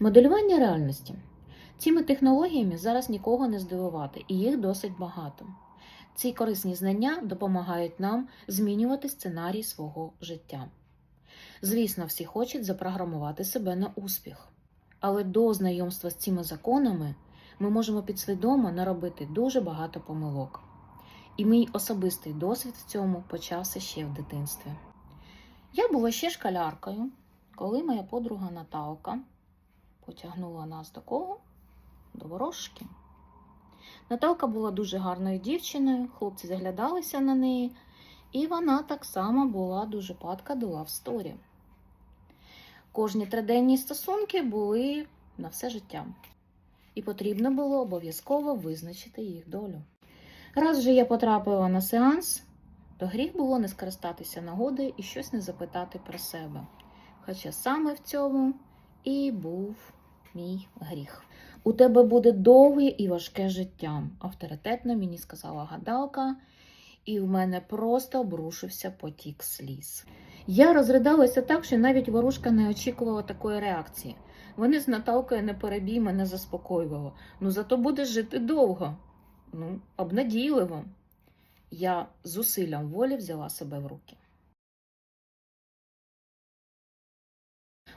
Моделювання реальності. Цими технологіями зараз нікого не здивувати, і їх досить багато. Ці корисні знання допомагають нам змінювати сценарій свого життя. Звісно, всі хочуть запрограмувати себе на успіх, але до знайомства з цими законами ми можемо підсвідомо наробити дуже багато помилок. І мій особистий досвід в цьому почався ще в дитинстві. Я була ще школяркою, коли моя подруга Наталка потягнула нас до кого? До ворожки. Наталка була дуже гарною дівчиною, хлопці заглядалися на неї, і вона так само була дуже падка до лавсторі. Кожні триденні стосунки були на все життя, і потрібно було обов'язково визначити їх долю. Раз же я потрапила на сеанс, то гріх було не скористатися нагодою і щось не запитати про себе. Хоча саме в цьому і був мій гріх. У тебе буде довге і важке життя, авторитетно мені сказала гадалка, і в мене просто обрушився потік сліз. Я розридалася так, що навіть ворушка не очікувала такої реакції. Вони з Наталкою не перебій мене заспокоювали. Ну зато будеш жити довго. Ну, обнадійливо. Я з зусиллям волі взяла себе в руки.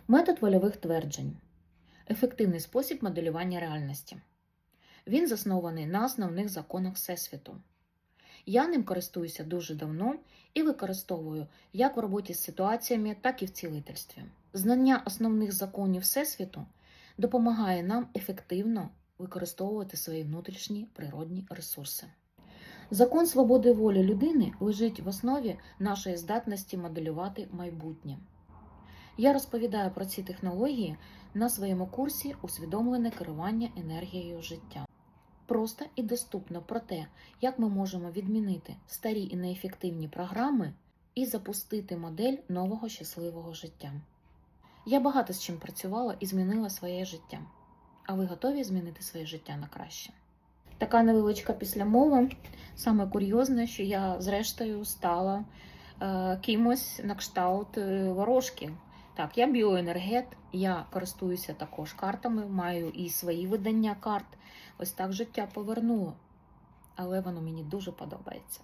Метод вольових тверджень ефективний спосіб моделювання реальності. Він заснований на основних законах Всесвіту. Я ним користуюся дуже давно і використовую як в роботі з ситуаціями, так і в цілительстві. Знання основних законів Всесвіту допомагає нам ефективно використовувати свої внутрішні природні ресурси. Закон свободи волі людини лежить в основі нашої здатності моделювати майбутнє. Я розповідаю про ці технології на своєму курсі Усвідомлене керування енергією життя. Просто і доступно про те, як ми можемо відмінити старі і неефективні програми і запустити модель нового щасливого життя. Я багато з чим працювала і змінила своє життя. А ви готові змінити своє життя на краще? Така невеличка післямова. Саме курйозне, що я зрештою стала е, кимось на кшталт е, ворожки. Так, я біоенергет, я користуюся також картами, маю і свої видання карт. Ось так життя повернуло. Але воно мені дуже подобається.